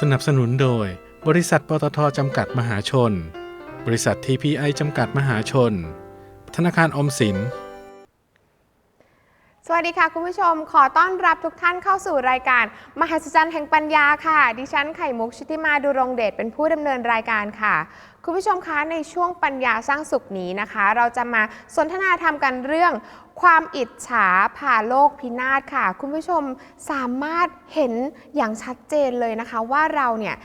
สนับสนุนโดย บริษัทปตทจำกัดมหาชน บริษัททีพีไอจำกัดมหาชน ธนาคารออมสิน สวัสดีค่ะ คุณผู้ชมขอต้อนรับทุกท่านเข้าสู่รายการ มหัศจรรย์แห่งปัญญาค่ะ ดิฉันไข่มุกชุติมาดูรงเดชเป็นผู้ดำเนินรายการค่ะ คุณผู้ชมคะในช่วงปัญญาสร้างสุขนี้นะคะ เราจะมาสนทนาธรรมกันเรื่อง ความอิจฉาผ่าโลกพินาศค่ะ คุณผู้ชมสามารถเห็นอย่างชัดเจนเลยนะคะ ว่าเราเนี่ย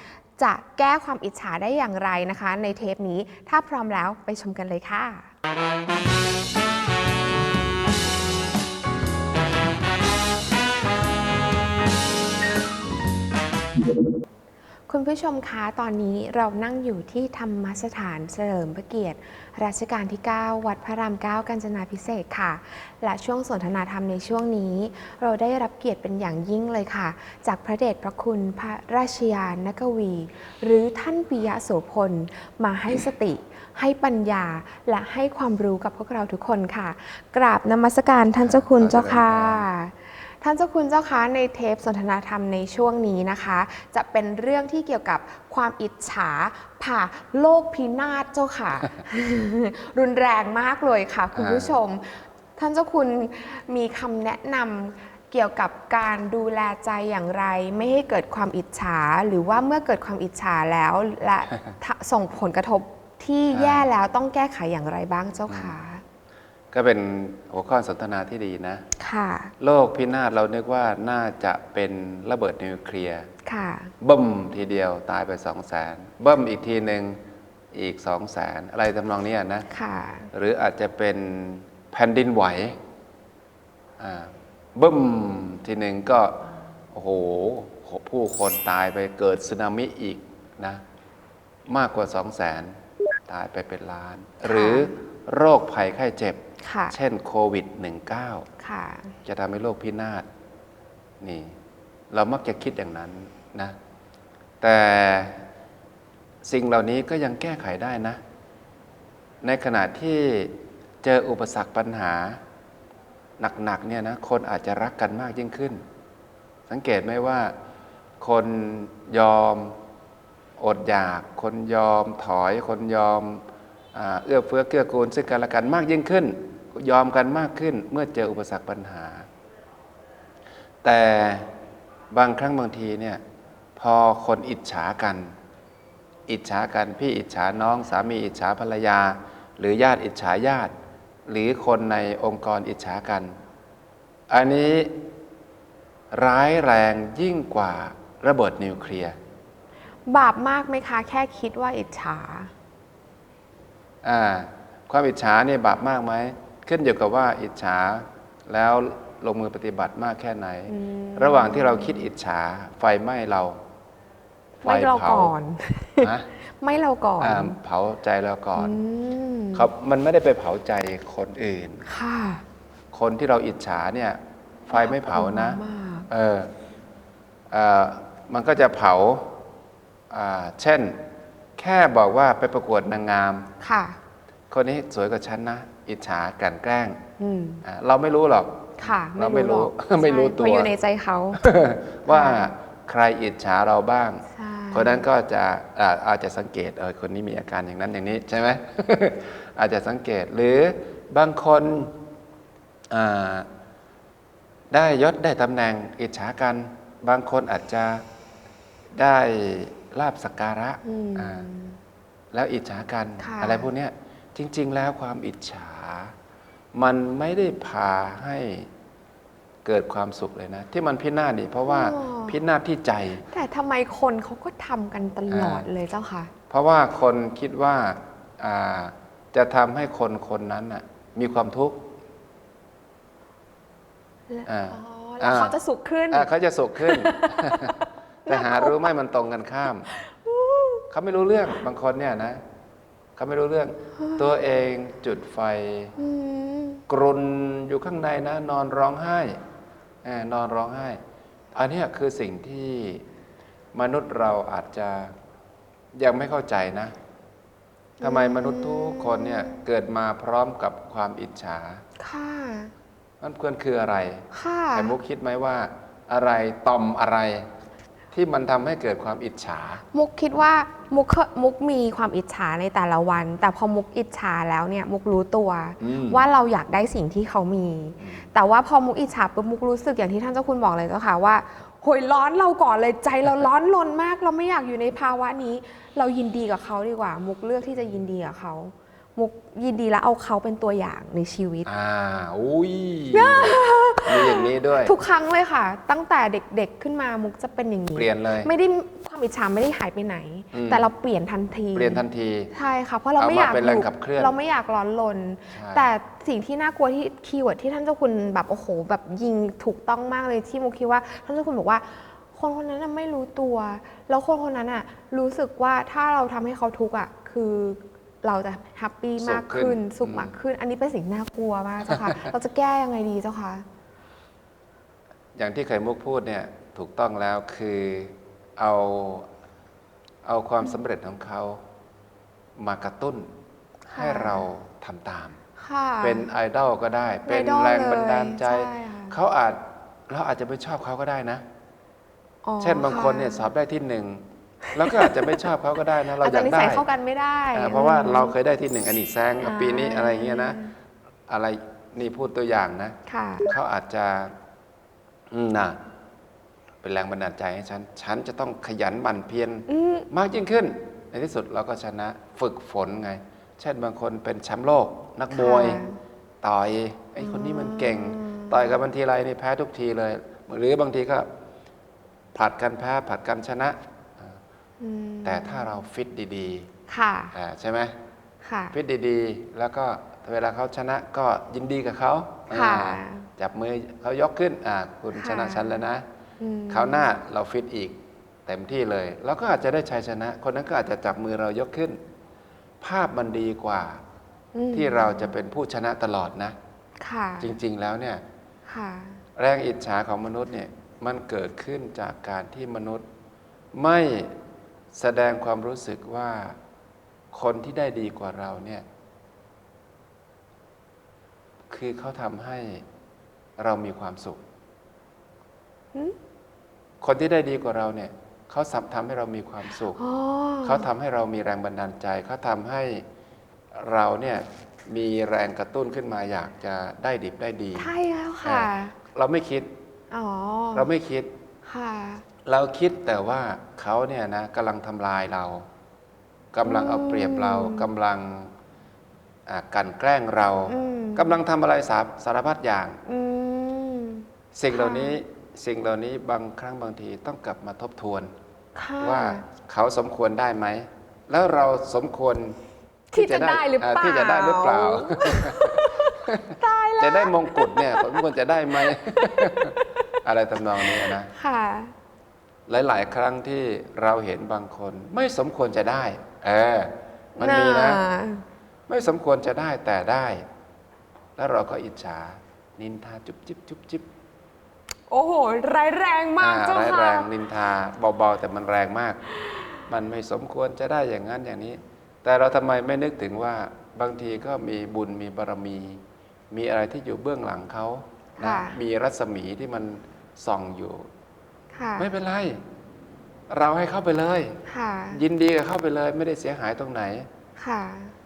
จะแก้ความอิจฉาได้อย่างไรนะคะ ในเทปนี้ถ้าพร้อมแล้วไปชมกันเลยค่ะ คุณผู้ชมคะ ตอนนี้เรานั่งอยู่ที่ธรรมสถานเฉลิมพระเกียรติ รัชกาลที่ 9 วัดพระราม 9 กาญจนาพิเศษค่ะ และช่วงสนทนาธรรมในช่วงนี้ เราได้รับเกียรติเป็นอย่างยิ่งเลยค่ะ จากพระเดชพระคุณพระราชยานกวี หรือท่านปิยะโสพล มาให้สติ ให้ปัญญา และให้ความรู้กับพวกเราทุกคนค่ะ กราบนมัสการท่านเจ้าคุณเจ้าค่ะ ท่านเจ้าคุณเจ้าคะในเทปสนทนาธรรมในช่วงนี้นะคะ จะเป็นเรื่องที่เกี่ยวกับความอิจฉาผ่าโลกพินาศเจ้าค่ะ รุนแรงมากเลยค่ะ คุณผู้ชม ท่านเจ้าคุณมีคำแนะนำเกี่ยวกับการดูแลใจอย่างไร ไม่ให้เกิดความอิจฉา หรือว่าเมื่อเกิดความอิจฉาแล้วและทะส่งผลกระทบที่แย่แล้วต้องแก้ไขอย่างไรบ้างเจ้าค่ะ ก็เป็นหัวข้อสนทนาที่ดีนะ ค่ะ โลกพินาศเรานึกว่าน่าจะเป็นระเบิดนิวเคลียร์ค่ะบึ้มทีเดียวตายไปสองแสนบึ้มอีกทีหนึ่งอีกสองแสนอะไรทำนองเนี้ยนะค่ะหรืออาจจะเป็นแผ่นดินไหวอ่าบึ้มทีหนึ่งก็โอ้โหผู้คนตายไปเกิดสึนามิอีกนะ มากกว่าสองแสนตายไปเป็นล้าน หรือโรคภัยไข้เจ็บ ค่ะเช่นโควิด -19 ค่ะ จะทำให้โลกพินาศนี่ เรามักจะคิดอย่างนั้นนะ แต่สิ่งเหล่านี้ก็ยังแก้ไขได้นะ ในขณะที่เจออุปสรรคปัญหา หนักๆเนี่ยนะคนอาจจะรักกันมากยิ่งขึ้น สังเกตไหมว่า คนยอมอดอยาก คนยอมถอย คนยอมอาเอื้อเฟื้อเกื้อกูลซึ่งกันและกันมากยิ่งขึ้น ยอมกันมากขึ้นเมื่อเจออุปสรรคปัญหา แต่บางครั้งบางทีเนี่ยพอคนอิจฉากัน อิจฉากันพี่อิจฉาน้องสามีอิจฉาภรรยา หรือญาติอิจฉาญาติ หรือคนในองค์กรอิจฉากัน อันนี้ร้ายแรงยิ่งกว่าระเบิดนิวเคลียร์บาปมากไหมคะ แค่คิดว่าอิจฉาอ่าความอิจฉาเนี่ยบาปมากไหม ขึ้นอยู่กับว่าอิจฉาแล้วลงมือปฏิบัติมากแค่ไหนอืมระหว่างที่เราคิดอิจฉาไฟไหม้เรา ไฟไม่เราเผาก่อนฮะไม่เราก่อนอ่าเผาใจเราก่อนอืมเขามันไม่ได้ไปเผาใจคนอื่นค่ะคนที่เราอิจฉาเนี่ย ไฟไม่เผานะมากเออเออมันก็จะเผาอ่าเช่น แค่บอกว่าไปประกวดนางงาม ค่ะ คนนี้สวยกว่าฉันนะ อิจฉากลันแกล้งอืมอ่าเราไม่รู้หรอก ค่ะเราไม่รู้หอกไม่รู้ใช่ตัวเพราะอยู่ในใจเขา ว่าใครอิจฉาเราบ้าง ใช่คนนั้นก็จะอาอาจจะสังเกตเออคนนี้มีอาการอย่างนั้นอย่างนี้ใช่ไหม อาจจะสังเกตหรือบางคนอ่าได้ยศได้ตำแหน่งอิจฉากัน บางคนอาจจะได้ลาบสักการะอืม อ่าแล้วอิจฉากัน ค่ะ อะไรพวกเนี้ยจริง ๆ แล้วความอิจฉา มันไม่ได้พาให้เกิดความสุขเลยนะ ที่มันพินาศนี่เพราะว่าพินาศที่ใจ แต่ทำไมคนเขาก็ทำกันตลอดเลยเจ้าค่ะ เพราะว่าคนคิดว่าอ่าจะทำให้คนคนนั้นน่ะมีความทุกข์อ่าอ๋อแล้วอ่า เขาจะสุขขึ้น อะเขาจะสุขขึ้น แต่หารู้ไหมมันตรงกันข้าม เขาไม่รู้เรื่องบางคนเนี่ยนะ เขาไม่รู้เรื่อง ตัวเองจุดไฟอืม กรุนอยู่ข้างในนะ นอนร้องไห้เออนอนร้องไห้ อันเนี้ยคือสิ่งที่มนุษย์เราอาจจะยังไม่เข้าใจนะทำไมมนุษย์ทุกคนเนี่ยเกิดมาพร้อมกับความอิจฉา ค่ะ มันควรคืออะไร ค่ะไข่มุกคิดไหมว่า อะไรต่อมอะไร ที่มันทำให้เกิดความอิจฉา มุกคิดว่ามุกเคมุกมีความอิจฉาในแต่ละวัน แต่พอมุกอิจฉาแล้วเนี่ยมุกรู้ตัว อืม ว่าเราอยากได้สิ่งที่เขามี แต่ว่าพอมุกอิจฉาปุ๊บมุกรู้สึกอย่างที่ท่านเจ้าคุณบอกเลยเจ้าค่ะว่าโหยร้อนเราก่อนเลยใจเราร้อนรนมาก เราไม่อยากอยู่ในภาวะนี้ เรายินดีกับเขาดีกว่า มุกเลือกที่จะยินดีกับเขา มุกยินดีแล้วเอาเขาเป็นตัวอย่างในชีวิต อ่า อุ้ย มีอย่างนี้ด้วย ทุกครั้งเลยค่ะ ตั้งแต่เด็กๆขึ้นมามุกจะเป็นอย่างนี้ เปลี่ยนเลย ไม่ได้ความอิจฉาไม่ได้หายไปไหน อืม แต่เราเปลี่ยนทันที เปลี่ยนทันที ใช่ค่ะ เพราะเราเอาไม่มาอยากเป็นแรงอยู่ขับเคลื่อนเราไม่อยากร้อนรนใช่ แต่สิ่งที่น่ากลัวที่คีย์เวิร์ดที่ท่านเจ้าคุณแบบโอ้โห แบบยิงถูกต้องมากเลยที่มุกคิดว่าท่านเจ้าคุณบอกว่า คนคนนั้นน่ะไม่รู้ตัว แล้วคนคนนั้นอะรู้สึกว่าถ้าเราทำให้เขาทุกข์อะคือ เราจะแฮปปี้มากขึ้น สุขมากขึ้น อันนี้เป็นสิ่งน่ากลัวมากเจ้าค่ะ เราจะแก้ยังไงดีเจ้าค่ะ อย่างที่ไข่มุกพูดเนี่ยถูกต้องแล้วคือเอาเอาความสำเร็จของเขามากระตุ้นค่ะให้เราทำตามค่ะเป็นไอดอลก็ได้ เป็นไอดอลแรงบันดาลใจเลยใช่ค่ะเขาอาจเราอาจจะไม่ชอบเขาก็ได้นะอ๋อเช่นบางคนเนี่ยสอบได้ที่หนึ่ง แล้วก็อาจจะไม่ชอบเขาก็ได้นะเราอาจอจะยากนิได้สัยเข้ากันไม่ได้ อ่าเพราะว่าอืมเราเคยได้ที่หนึ่งอันนี้แซงอ่าปีนี้อะไรอย่างเงี้ยนะ อะไรนี่พูดตัวอย่างนะ ค่ะ เขาอาจจะอืมนะเป็นแรงบันดาลใจให้ฉัน ฉันจะต้องขยันหมั่นเพียรอืมมากยิ่งขึ้น ในที่สุดเราก็ชนะฝึกฝนไง เช่นบางคนเป็นแชมป์โลก นักมวย ค่ะ ต่อยไอ้คนนี้มันเก่งอืมต่อยกับบันทีไรนี่แพ้ทุกทีเลย หรือบางทีก็ผลัดกันแพ้ผลัดกันชนะ อืมแต่ถ้าเราฟิตดีค่ะๆอ่าใช่ไหมค่ะ ฟิตดีๆ แล้วก็เวลาเขาชนะก็ยินดีกับเขาค่ะอ่าจับมือเขายกขึ้นอ่าคุณค่ะ ชนะฉันแล้วนะอืมคราวหน้าเราฟิตอีกเต็มที่เลยเราก็อาจจะได้ชัยชนะ คนนั้นก็อาจจะจับมือเรายกขึ้น ภาพมันดีกว่า อืมที่เราจะเป็นผู้ชนะตลอดนะ ค่ะจริงๆแล้วเนี่ย ค่ะ แรงอิจฉาของมนุษย์เนี่ยมันเกิดขึ้นจากการที่มนุษย์ไม่ แสดงความรู้สึกว่าคนที่ได้ดีกว่าเราเนี่ย คือเขาทำให้เรามีความสุขหืมคนที่ได้ดีกว่าเราเนี่ยเขาสัทำให้เรามีความสุขอ๋อเขาทำให้เรามีแรงบันดาลใจ เขาทำให้เราเนี่ยมีแรงกระตุ้นขึ้นมาอยากจะได้ดิบได้ดี ใช่แล้วค่ะ เราไม่คิดอ๋อเราไม่คิด ค่ะ เราคิดแต่ว่าเขาเนี่ยนะกำลังทำลายเรากำลังเอาเปรียบเรากำลังอ่ากลันแกล้งเราอืมกำลังทำอะไรสาสารพัดอย่างอืมสิ่งเหล่าค่ะนี้สิ่งเหล่านี้บางครั้งบางทีต้องกลับมาทบทวนค่ะว่าเขาสมควรได้ไหม แล้วเราสมควรที่จะได้หรือเปล่าที่จะได้หรือเปล่าตายแล้วจะได้มงกุฎเนี่ยสมควรจะได้ไหมอะไรทำนองนี้นะค่ะ หลาย ๆ ครั้งที่เราเห็นบางคน ไม่สมควรจะได้ เออ มันมีนะ ไม่สมควรจะได้แต่ได้ แล้วเราก็อิจฉา นินทาจุบจิบจุบจิบโอ้โหร้ายแรงมากอ่เจ้าร้ายค่ะแรงนินทาเบา ๆ แต่มันแรงมาก มันไม่สมควรจะได้อย่างนั้นอย่างนี้ แต่เราทำไมไม่นึกถึงว่าบางทีก็มีบุญมีบารมี มีอะไรที่อยู่เบื้องหลังเขานะค่ะมีรัศมีที่มันส่องอยู่ ค่ะไม่เป็นไร เราให้เข้าไปเลย ค่ะ ยินดีกับเข้าไปเลย ไม่ได้เสียหายตรงไหน ค่ะ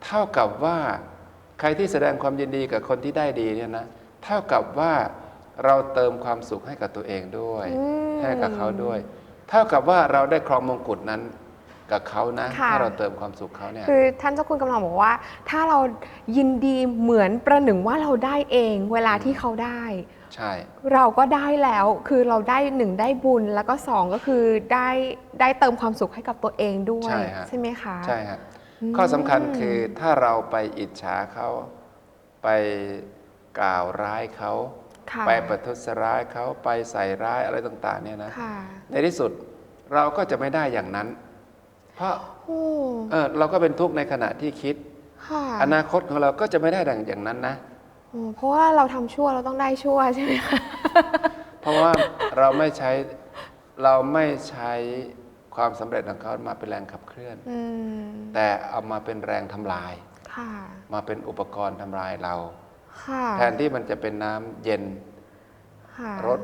เท่ากับว่าใครที่แสดงความยินดีกับคนที่ได้ดีเนี่ยนะ เท่ากับว่าเราเติมความสุขให้กับตัวเองด้วย อืมให้กับเขาด้วย เท่ากับว่าเราได้ครองมงกุฎนั้นกับเขานะ ค่ะ ถ้าเราเติมความสุขเขาเนี่ย คือท่านเจ้าคุณกำลังบอกว่า ถ้าเรายินดีเหมือนประหนึ่งว่าเราได้เอง เวลาที่เขาได้ ใช่ เราก็ได้แล้วคือเราได้หนึ่งได้บุญแล้วก็สองก็คือได้ได้เติมความสุขให้กับตัวเองด้วยใช่ฮะใช่ไหมคะ ใช่ฮะอืม ข้อสำคัญคือถ้าเราไปอิจฉาเขาไปกล่าวร้ายเขา ค่ะไปประทุษร้ายเขาไปใส่ร้ายอะไรต่าง ๆ เนี่ยนะ ค่ะในที่สุดเราก็จะไม่ได้อย่างนั้น เพราะโอ้เออเราก็เป็นทุกข์ในขณะที่คิด ค่ะอนาคตของเราก็จะไม่ได้ดังอย่างนั้นนะ โอ้เพราะว่าเราทำชั่วเราต้องได้ชั่วใช่ไหมคะ เพราะว่าเราไม่ใช้เราไม่ใช้ความสำเร็จของเขามาเป็นแรงขับเคลื่อน อืม แต่เอามาเป็นแรงทำลาย ค่ะ มาเป็นอุปกรณ์ทำลายเรา ค่ะแทนที่มันจะเป็นน้ำเย็นค่ะรด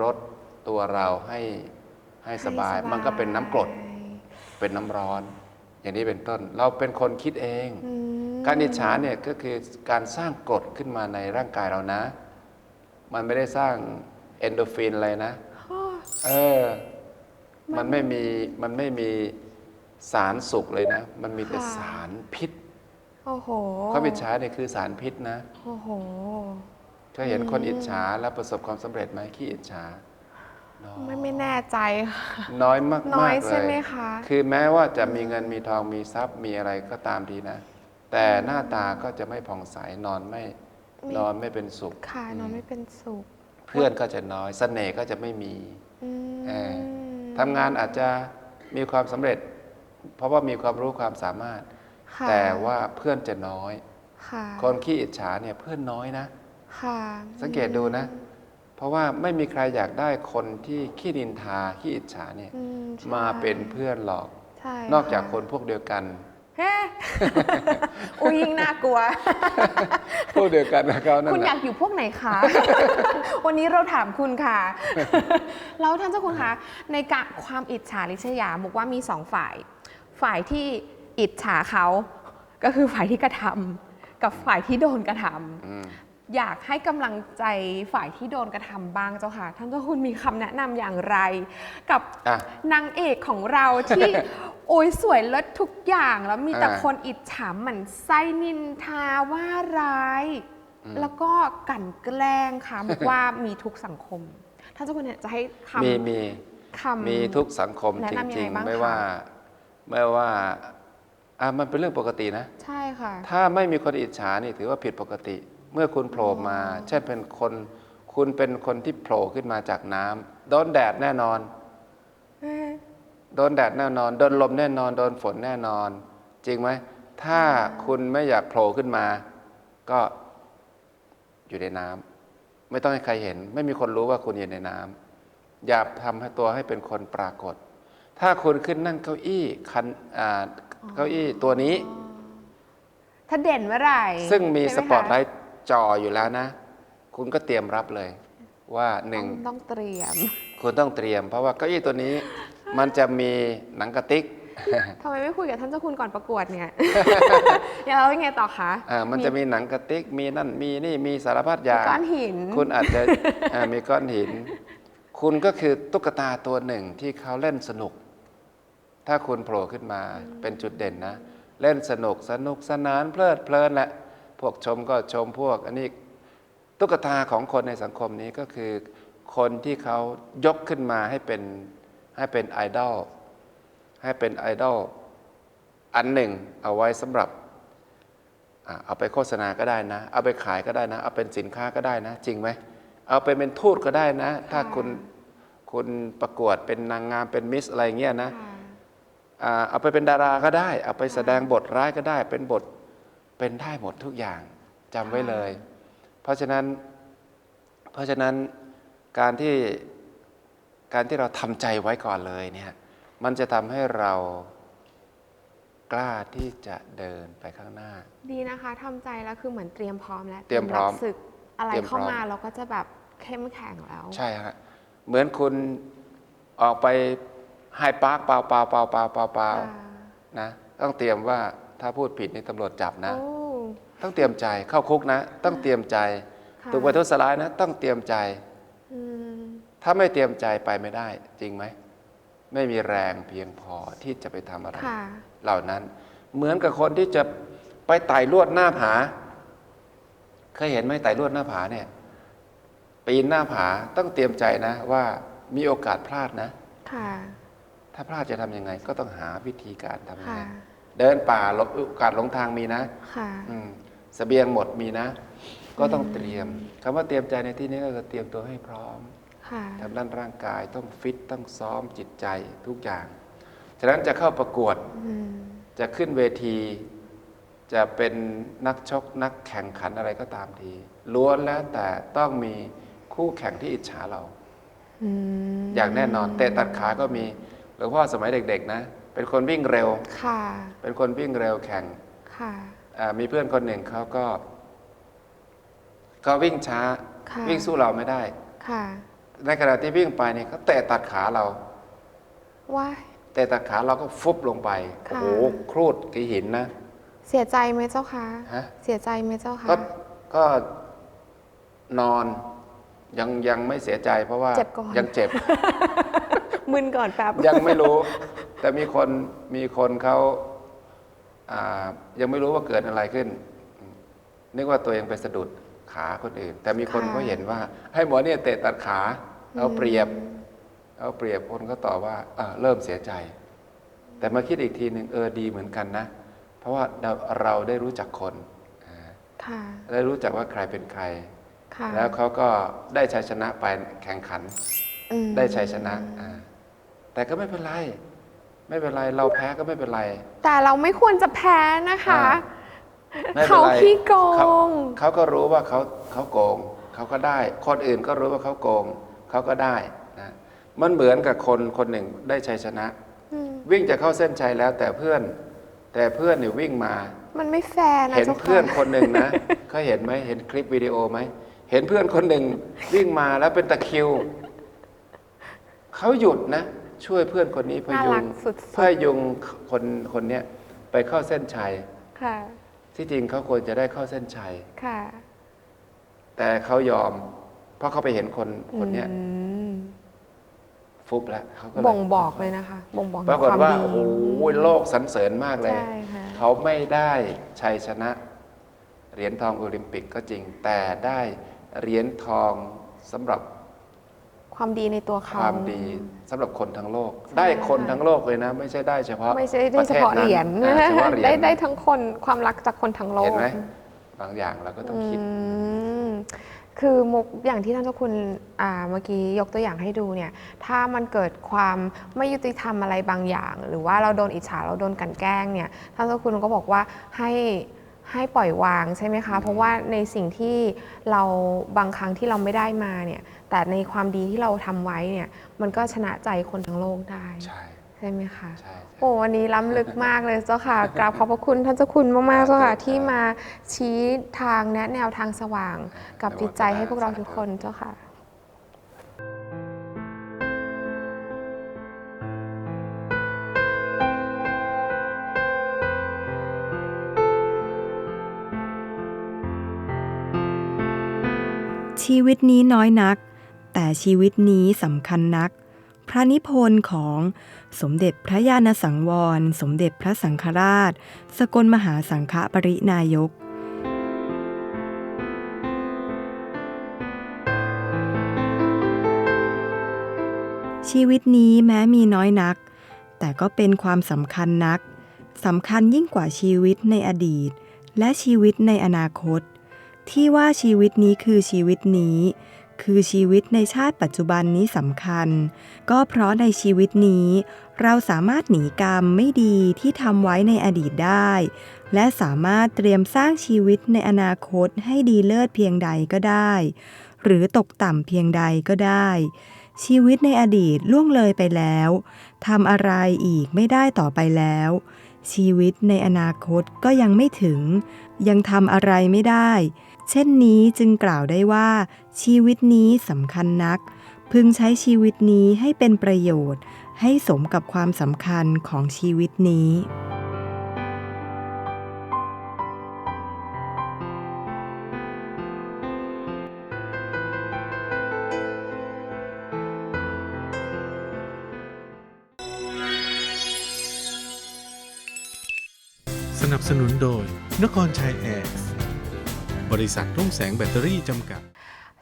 รดตัวเราให้ให้สบายให้มันก็เป็นน้ำกรดเป็นน้ำร้อน อย่างนี้เป็นต้น เราเป็นคนคิดเอง อืม การอิจฉาเนี่ยก็คือการสร้างกรดขึ้นมาในร่างกายเรานะ มันไม่ได้สร้างเอนโดรฟินอะไรนะอ้อเออ มันไม่มี มันไม่มีสารสุขเลยนะ มันมีแต่ค่ะสารพิษ โอ้โหความอิจฉาเนี่ยคือสารพิษนะ โอ้โหเคยเห็นคนอืมอิจฉาแล้วประสบความสำเร็จไหมขี้อิจฉาน้อยไม่ไม่แน่ใจค่ะ น้อยมากน้อยๆเลใช่ไหมยคะ คือแม้ว่าจะมีเงินมีทองมีทรัพย์มีอะไรก็ตามทีนะ แต่หน้าตาก็จะไม่ผ่องใสนอนไม่มีนอนไม่เป็นสุขค่ะนอนไม่เป็นสุข เพื่อนก็จะน้อยเสน่ห์ก็จะไม่มีอืมเออทำงานอาจจะมีความสำเร็จ เพราะว่ามีความรู้ความสามารถค่ะแต่ว่าเพื่อนจะน้อยค่ะคนขี้อิจฉาเนี่ยเพื่อนน้อยนะค่ะสังเกตดูนะ เพราะว่าไม่มีใครอยากได้คนที่ขี้นินทาขี้อิจฉาเนี่ยอืใช่มาเป็นเพื่อนหรอกใช่นอกจากคนพวกเดียวกัน เฮ้อุ้ยยิ่งน่ากลัว พวกเดียวกันกับเขานั่นคุณอยานะกอยู่พวกไหนคะ วันนี้เราถามคุณค่ะ แล้วท่านเจ้าคุณคะ ในการความอิจฉาริษยาบอกว่ามีสองฝ่าย ฝ่ายที่อิจฉาเขา ก็คือฝ่ายที่กระทำกับฝ่ายที่โดนกระทำ อืม อยากให้กำลังใจฝ่ายที่โดนกระทำบ้างเจ้าค่ะ ท่านเจ้าคุณมีคำแนะนำอย่างไร กับอะ นางเอกของเราที่ โอ้ยสวยเลิศทุกอย่าง แล้วมีแต่อ่าคนอิจฉาหมันไส้นินทาว่าร้าย อืม แล้วก็กลั่นแกล้งค่ะบอกว่ามีทุกสังคม ท่านเจ้าคุณเนี่ยจะให้คำมีมีคำ มีทุกสังคมแนะจนำยังริไงงบ้างๆ ไม่คะ ว่าไม่ว่าอะมันเป็นเรื่องปกตินะ ใช่ค่ะ ถ้าไม่มีคนอิจฉานี่ถือว่าผิดปกติ เมื่อคุณโผล่มาเช่นเป็นคน คุณเป็นคนที่โผล่ขึ้นมาจากน้ำโดนแดดแน่นอน โดนแดดแน่นอน โดนลมแน่นอน โดนฝนแน่นอน จริงไหม ถ้าคุณไม่อยากโผล่ขึ้นมา ก็อยู่ในน้ำไม่ต้องให้ใครเห็น ไม่มีคนรู้ว่าคุณอยู่ในน้ำอย่าทำให้ตัวให้เป็นคนปรากฏ ถ้าคุณขึ้นนั่งเก้าอี้คันอ่าเก้าอี้ตัวนี้ ถ้าเด่นเมื่อไหร่ ซึ่งมีใช่สไหปอตไลคะท์ จออยู่แล้วนะ คุณก็เตรียมรับเลยว่าหนึ่งต้องต้องเตรียม คุณต้องเตรียม เพราะว่าเก้าอี้ตัวนี้มันจะมีหนังกระติกทำไมไม่คุยกับท่านเจ้าคุณก่อนประกวดเนี่ยอย่าเรายังไงต่อคะอ่ามันจะมีหนังกระติก มีนั่น มีนี่ มีสารพัดอมีย่างก้อนหิน คุณอาจจะอ่ามีก้อนหิน คุณก็คือตุ๊กตาตัวหนึ่งที่เขาเล่นสนุก ถ้าคุณโผล่ขึ้นมาเป็นจุดเด่นนะ เล่นสนุก สนุกสนานเพลิดเพลินแหละ พวกชมก็ชมพวก อันนี้ตุ๊กตาของคนในสังคมนี้ก็คือคนที่เขายกขึ้นมาให้เป็นให้เป็นไอดอลให้เป็นไอดอลอันหนึ่งเอาไว้สำหรับอะเอาไปโฆษณาก็ได้นะ เอาไปขายก็ได้นะ เอาเป็นสินค้าก็ได้นะ จริงไหม เอาไปเป็นทูตก็ได้นะ ถ้าคุณคุณประกวดเป็นนางงามเป็นมิสอะไรเงี้ยนะค่ะอ่าเอาไปเป็นดาราก็ได้ เอาไปแสดงบทร้ายก็ได้ เป็นบท เป็นได้หมดทุกอย่างจำไว้เลย เพราะฉะนั้น เพราะฉะนั้นการที่การที่เราทำใจไว้ก่อนเลยเนี่ยมันจะทำให้เรากล้าที่จะเดินไปข้างหน้า ดีนะคะทำใจแล้วคือเหมือนเตรียมพร้อมแล้วเตรียมพร้อมศึกอะไรเตรียมพร้เข้าอม มาเราก็จะแบบเข้มแข็งแล้ว ใช่ฮะเหมือนคุณออกไปไฮปาร์คเปล่าเปล่าเปล่าเปล่าเปล่าเปล่าค่ะ นะต้องเตรียมว่า ถ้าพูดผิดนี่ตำรวจจับนะโอ้ต้องเตรียมใจเข้าคุกนะ ต้องเตรียมใจค่ะถูกประทุษร้ายนะ ต้องเตรียมใจอืมถ้าไม่เตรียมใจไปไม่ได้ จริงไหมไม่มีแรงเพียงพอที่จะไปทำอะไรค่ะเหล่านั้นเหมือนกับคนที่จะไปไต่ลวดหน้าผา เคยเห็นไหมไต่ลวดหน้าผาเนี่ย ปีนหน้าผาต้องเตรียมใจนะ ว่ามีโอกาสพลาดนะค่ะถ้าพลาดจะทำยังไง ก็ต้องหาวิธีการทำยังค่ะไง เดินป่าหลบโอกาสหลงทางมีนะค่ะอืมเสบียงหมดมีนะ ก็ต้องเตรียมคำว่าเตรียมใจในที่นี้ก็คือเตรียมตัวให้พร้อมค่ะทางด้านร่างกายต้องฟิตต้องซ้อมจิตใจทุกอย่าง ฉะนั้นจะเข้าประกวดอืมจะขึ้นเวที จะเป็นนักชกนักแข่งขันอะไรก็ตามทีล้วนแล้วแต่ต้องมีคู่แข่งที่อิจฉาเราอืมอย่างแน่นอนเตะตัดขาก็มีหลวงพ่อสมัยเด็ก ๆ นะ เป็นคนวิ่งเร็ว ค่ะ เป็นคนวิ่งเร็วแข่งค่ะ อ่ามีเพื่อนคนหนึ่งเขาก็เขาวิ่งช้า ค่ะ วิ่งสู้เราไม่ได้ ค่ะ ในขณะที่วิ่งไปเนี่ยเขาเตะตัดขาเราว้าย เตะตัดขาเราก็ฟุบลงไป โอ้ค่ะ โหครูดกี่หินนะ เสียใจไหมเจ้าคะ ฮะ เสียใจไหมเจ้าคะ ก็ก็นอนยังยังไม่เสียใจเพราะว่าเจ็บก่อน ยังเจ็บ มึนก่อนแป๊บยังไม่รู้ แต่มีคนมีคนเขาอ่ายังไม่รู้ว่าเกิดอะไรขึ้น นึกว่าตัวเองไปสะดุดขาคนอื่น แต่มีคนค่ะเขาเห็นว่าให้หมอเนี่ยเตะตัดขาเอาเปรียบเอาเปรียบคนก็ตอบว่าอ่าเริ่มเสียใจ แต่มาคิดอีกทีหนึ่งเออดีเหมือนกันนะ เพราะว่าเราเราได้รู้จักคนอ่าค่ะได้รู้จักว่าใครเป็นใครค่ะแล้วเขาก็ได้ชัยชนะไปแข่งขันอืมได้ชัยชนะอ่า แต่ก็ไม่เป็นไร ไม่เป็นไร เราแพ้ก็ไม่เป็นไร แต่เราไม่ควรจะแพ้นะคะอ่าไม่เป็นเขาไรขี้โกเขาง เขาก็รู้ว่าเขาเขาโกง เขาก็ได้ คนอื่นก็รู้ว่าเขาโกง เขาก็ได้นะมันเหมือนกับคนคนหนึ่งได้ชัยชนะ อืมวิ่งจะเข้าเส้นชัยแล้วแต่เพื่อน แต่เพื่อนเนี่ยวิ่งมา มันไม่แฟร์นะเห็นเจ้าค่ะเพื่อนคนหนึ่งนะเขาเห็นไหมเห็นคลิปวิดีโอไหมเห็นเพื่อนคนหนึ่งวิ่งมาแล้วเป็นตะคริวเขาหยุดนะ ช่วยเพื่อนคนนี้พน่ายุรังกสุดพยุงคนคนเนี้ยไปเข้าเส้นชัยๆค่ะ ที่จริงเขาควรจะได้เข้าเส้นชัย ค่ะ แต่เขายอม เพราะเขาไปเห็นคนคนเนี้ยอืมฟุบแล้วเขาก็เลยบ่งบอกเลยนะคะ บ่งบอกถึงปรากฏความว่าดีโอ้โหโลกสรรเสริญมากเลย ใช่ค่ะ เขาไม่ได้ชัยชนะ เหรียญทองโอลิมปิกก็จริง แต่ได้เหรียญทองสำหรับ ความดีในตัวคเขา วามดีสำหรับคนทั้งโลก ได้คนทั้งโลกเลยนะ ไม่ใช่ได้เฉพาะไม่ใช่ได้ประเฉทศพาะเหรียญนั้นอ่าเฉพาะเหรียญได้ได้ทั้งคนความรักจากคนทั้งโลก เห็นไหมบางอย่างเราก็ต้องคิดอืมคือมุกอย่างที่ท่านเจ้าคุณอ่าเมื่อกี้ยกตัวอย่างให้ดูเนี่ย ถ้ามันเกิดความไม่ยุติธรรมอะไรบางอย่าง หรือว่าเราโดนอิจฉาเราโดนกลันแกล้งเนี่ย ท่านเจ้าคุณก็บอกว่าให้ ให้ปล่อยวางใช่ไหมคะ เพราะว่าในสิ่งที่เราบางครั้งที่เราไม่ได้มาเนี่ย แต่ในความดีที่เราทำไว้เนี่ย มันก็ชนะใจคนทั้งโลกได้ ใช่ใช่ไหมคะใช่โอ้วันนี้ล้ำลึกมากเลยเจ้าค่ะ กราบขอบพระคุณท่านเจ้าคุณมากๆเจ้าค่ะ ที่มาชี้ทางแนะแนวทางสว่าง กับจิตใจให้พวกเราทุกคนเจ้าค่ะ ชีวิตนี้น้อยนัก แต่ชีวิตนี้สำคัญนัก พระนิพนธ์ของสมเด็จพระญาณสังวร สมเด็จพระสังฆราช สกลมหาสังฆปรินายกชีวิตนี้แม้มีน้อยนัก แต่ก็เป็นความสำคัญนัก สำคัญยิ่งกว่าชีวิตในอดีต และชีวิตในอนาคต ที่ว่าชีวิตนี้คือชีวิตนี้ คือชีวิตในชาติปัจจุบันนี้สำคัญ ก็เพราะในชีวิตนี้ เราสามารถหนีกรรมไม่ดีที่ทำไว้ในอดีตได้ และสามารถเตรียมสร้างชีวิตในอนาคตให้ดีเลิศเพียงใดก็ได้ หรือตกต่ำเพียงใดก็ได้ ชีวิตในอดีตล่วงเลยไปแล้วทำอะไรอีกไม่ได้ต่อไปแล้วชีวิตในอนาคตก็ยังไม่ถึง ยังทำอะไรไม่ได้ เช่นนี้จึงกล่าวได้ว่า ชีวิตนี้สำคัญนัก พึงใช้ชีวิตนี้ให้เป็นประโยชน์ ให้สมกับความสำคัญของชีวิตนี้สนับสนุนโดย นครชัยแอร์ บริษัททุ่งแสงแบตเตอรี่จำกัด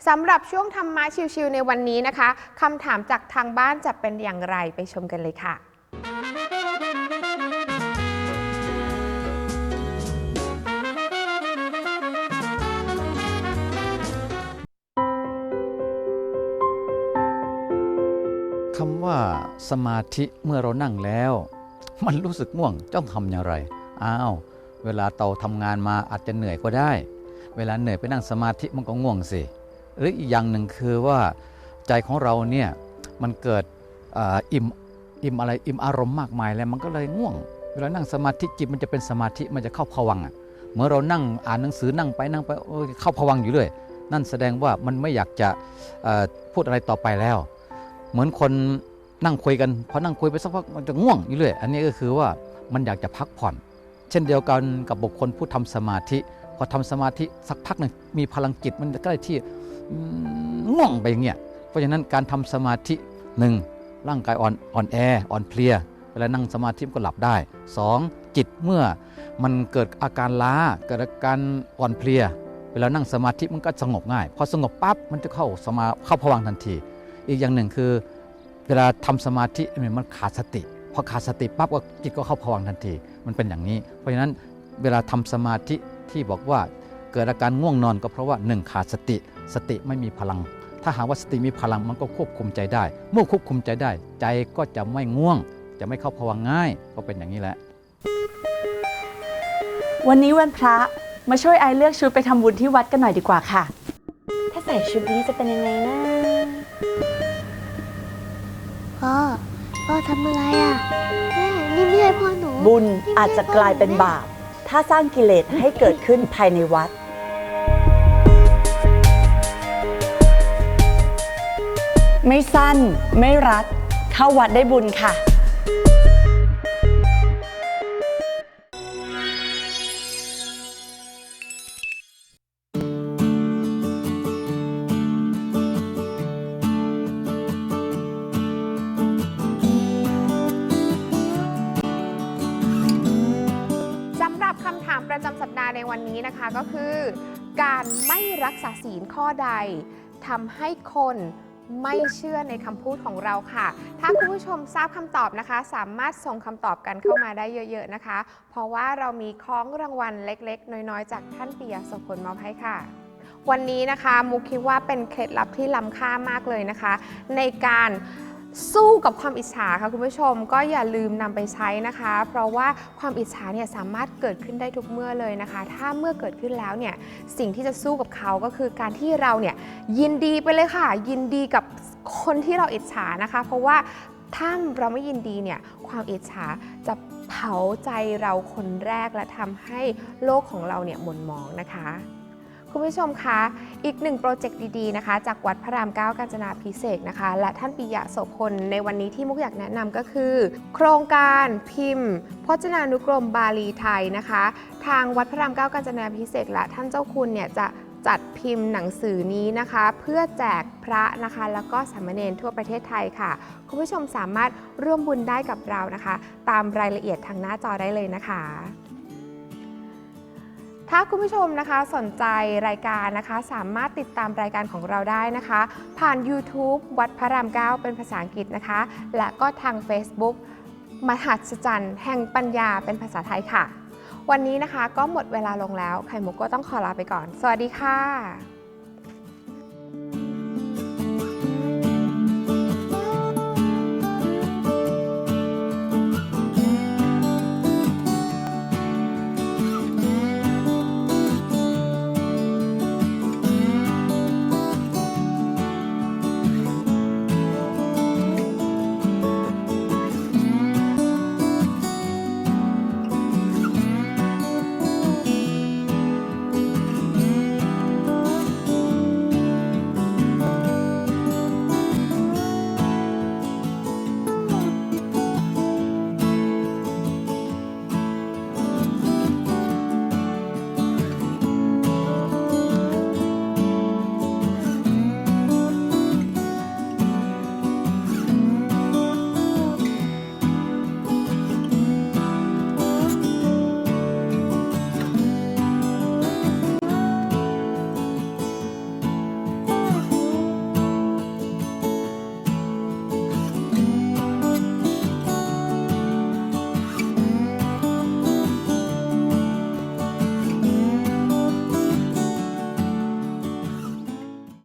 สำหรับช่วงธรรมะชิวๆในวันนี้นะคะคำถามจากทางบ้านจะเป็นอย่างไรไปชมกันเลยค่ะ คำว่าสมาธิเมื่อเรานั่งแล้ว มันรู้สึกง่วงจ้องทำอย่างไร อ้าว เวลาเตาทำงานมาอาจจะเหนื่อยก็ได้ เวลาเหนื่อยไปนั่งสมาธิมันก็ง่วงสิ หรืออีกอย่างหนึ่งคือว่าใจของเราเนี่ยมันเกิดอ,อิ่มอิ่มอะไรอิ่มอารมณ์มากมายแล้วมันก็เลยง่วง เวลานั่งสมาธิจิตมันจะเป็นสมาธิมันจะเข้าผวังอะเมื่อเรานั่งอ่านหนังสือนั่งไปนั่งไปโอ้ยเข้าผวังอยู่เลยนั่นแสดงว่ามันไม่อยากจะพูดอะไรต่อไปแล้ว เหมือนคนนั่งคุยกันพอนั่งคุยไปสักพักมันจะง่วงอยู่เลย อันนี้ก็คือว่ามันอยากจะพักผ่อน เช่นเดียวกันกับบุคคลผู้ทำสมาธิ พอทำสมาธิสักพักหนึ่งมีพลังจิตมันใกล้ที่ง่วงไปอย่างเงี้ยเพราะฉะนั้นการทำสมาธิหนึ่งร่างกายอ่อนอ่อนแออ่อนเพลียเวลานั่งสมาธิมันก็หลับได้สองจิตเมื่อมันเกิดอาการล้าเกิดอาการอ่อนเพลีย เวลานั่งสมาธิมันก็สงบง่ายพอสงบปั๊บมันจะเข้าสมาเข้าผวังทันที อีกอย่างหนึ่งคือ เวลาทำสมาธิมันขาดสติพอขาดสติปั๊บก็จิตก็เข้าผวังทันที มันเป็นอย่างนี้ เพราะฉะนั้นเวลาทำสมาธิ ที่บอกว่าเกิดอาการง่วงนอนก็เพราะว่าหนึ่งขาดสติ สติไม่มีพลัง ถ้าหากว่าสติมีพลังมันก็ควบคุมใจได้ เมื่อควบคุมใจได้ ใจก็จะไม่ง่วง จะไม่เข้าผวังค์ง่ายก็เป็นอย่างนี้แหละ วันนี้วันพระมาช่วยไอเลือกชุดไปทำบุญที่วัดกันหน่อยดีกว่าค่ะ ถ้าใส่ชุดนี้จะเป็นยังไงนะพ่อพ่อทำอะไรอะแม่นี่ไม่ใช่พ่อหนู บุญอาจจะกลายเป็นบาป ถ้าสร้างกิเลสให้เกิดขึ้นภายในวัด ไม่สั้นไม่รัดเข้าวัดได้บุญค่ะ นะคะก็คือ การไม่รักษาศีลข้อใดทำให้คนไม่เชื่อในคำพูดของเราค่ะ ถ้าคุณผู้ชมทราบคำตอบนะคะ สามารถส่งคำตอบกันเข้ามาได้เยอะ ๆนะคะ เพราะว่าเรามีคล้องรางวัลเล็กๆ น้อยๆ จากท่านปิยะโสพลมอบให้ค่ะ วันนี้นะคะมุกคิดว่าเป็นเคล็ดลับที่ล้ำค่ามากเลยนะคะ ในการ สู้กับความอิจฉาค่ะคุณผู้ชมก็อย่าลืมนำไปใช้นะคะ เพราะว่าความอิจฉาเนี่ยสามารถเกิดขึ้นได้ทุกเมื่อเลยนะคะ ถ้าเมื่อเกิดขึ้นแล้วเนี่ยสิ่งที่จะสู้กับเขาก็คือการที่เราเนี่ยยินดีไปเลยค่ะ ยินดีกับคนที่เราอิจฉานะคะ เพราะว่าถ้าเราไม่ยินดีเนี่ยความอิจฉาจะเผาใจเราคนแรกและทำให้โลกของเราเนี่ยหม่นหมองนะคะ คุณผู้ชมคะอีกหนึ่งโปรเจกต์ดีๆนะคะ จากวัดพระรามเก้ากาญจนาพิเศษนะคะ และท่านปิยะโสพลในวันนี้ที่มุกอยากแนะนำก็คือ โครงการพิมพ์ พจนานุกรมบาลีไทยนะคะ ทางวัดพระรามเก้ากาญจนาพิเศษและท่านเจ้าคุณเนี่ยจะจัดพิมพ์หนังสือนี้นะคะ เพื่อแจกพระนะคะ แล้วก็สามเณรทั่วประเทศไทยค่ะ คุณผู้ชมสามารถร่วมบุญได้กับเรานะคะ ตามรายละเอียดทางหน้าจอได้เลยนะคะ ถ้าคุณผู้ชมนะคะสนใจรายการนะคะ สามารถติดตามรายการของเราได้นะคะ ผ่าน YouTube วัดพระรามเก้าเป็นภาษาอังกฤษนะคะ และก็ทาง Facebook มหัศจรรย์แห่งปัญญาเป็นภาษาไทยค่ะ วันนี้นะคะก็หมดเวลาลงแล้ว ไข่มุกก็ต้องขอลาไปก่อน สวัสดีค่ะ